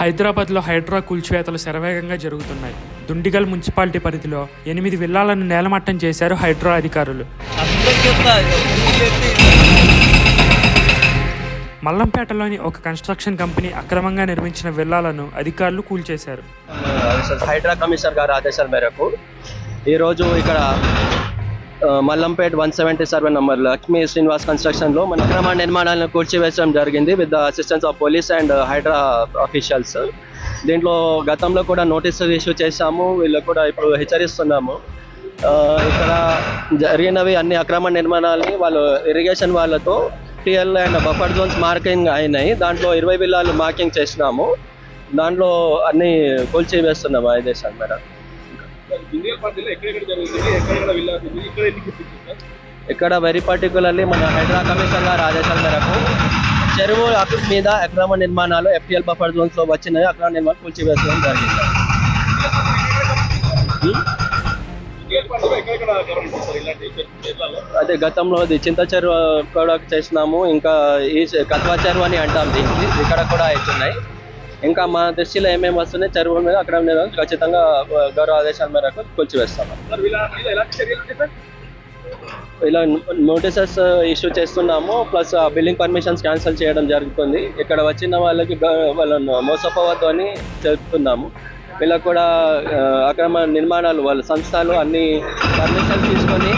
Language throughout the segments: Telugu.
హైదరాబాద్లో హైడ్రా కూల్చివేతలు శరవేగంగా జరుగుతున్నాయి. దుండిగల్ మున్సిపాలిటీ పరిధిలో ఎనిమిది విల్లాలను నేలమట్టం చేశారు హైడ్రా అధికారులు. మల్లంపేటలోని ఒక కన్స్ట్రక్షన్ కంపెనీ అక్రమంగా నిర్మించిన విల్లాలను అధికారులు కూల్చేశారు. హైడ్రా కమిషనర్ గారి ఆదేశాల మేరకు ఈరోజు ఇక్కడ Mallampet one seventy seven number Lakshmi Srinivas కన్స్ట్రక్షన్లో మన అక్రమ నిర్మాణాలను కూల్చివేయడం జరిగింది with the assistance of police and HYDRAA officials దీంట్లో గతంలో కూడా నోటీసులు ఇష్యూ చేశాము వీళ్ళు కూడా ఇప్పుడు హెచ్చరిస్తున్నాము. ఇక్కడ జరిగినవి అన్ని అక్రమ నిర్మాణాలని వాళ్ళు ఇరిగేషన్ వాళ్ళతో TL and buffer zones marking అయినాయి. దాంట్లో ఇరవై బిల్లాలు మార్కింగ్ చేసినాము. దాంట్లో అన్ని కూల్చివేస్తున్నాము వేస్తున్నాము ఆదేశాలు మేడం ఇక్కడ వెరీ పర్టికులర్లీ మన హైడ్రా కమిషన్ గారి ఆదేశాల మేరకు చెరువు అక్ర- మీద అక్రమ నిర్మాణాలు ఎఫ్టిఎల్ బఫర్ జోన్స్లో వచ్చినాయి అక్రమ నిర్మాణాలు కూల్చివేయడం జరిగింది. అదే గతంలో అది చింత చెరువు కూడా చేసినాము. ఇంకా ఈ కత్వా చెరువు అని అంటాం దీనికి. ఇక్కడ కూడా అవుతున్నాయి. ఇంకా మా దృష్టిలో ఏమేమి వస్తున్నాయి చెరువు మీద అక్కడ మీద ఖచ్చితంగా ఆ, గౌరవ ఆదేశాల మేరకు కూల్చివేస్తాము. ఇలా నోటీసెస్ ఇష్యూ చేస్తున్నాము. ప్లస్ బిల్డింగ్ పర్మిషన్స్ క్యాన్సిల్ చేయడం జరుగుతుంది. ఇక్కడ వచ్చిన వాళ్ళకి వాళ్ళను మోసపోవద్దు అని చెప్తున్నాము. వీళ్ళకు కూడా ఆ, అక్రమ నిర్మాణాలు వాళ్ళ సంస్థలు అన్ని పర్మిషన్ తీసుకొని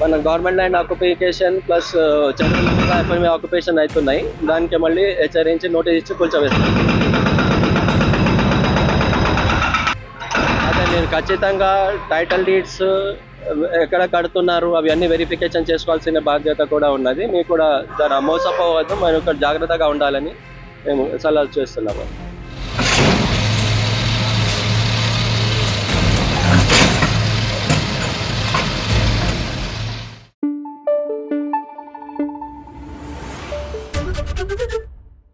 మన government land occupation plus FMA occupation అవుతున్నాయి. దానికి మళ్ళీ హెచ్చరించి నోటీస్ ఇచ్చి కూర్చోవేస్తాం నేను ఖచ్చితంగా టైటిల్ డీడ్స్ eh, ఎక్కడ కడుతున్నారు అవన్నీ వెరిఫికేషన్ చేసుకోవాల్సిన బాధ్యత కూడా ఉన్నది. మీకు కూడా దాని మోసపోవద్దు మనం ఇక్కడ జాగ్రత్తగా ఉండాలని మేము సలహా చేస్తున్నాము.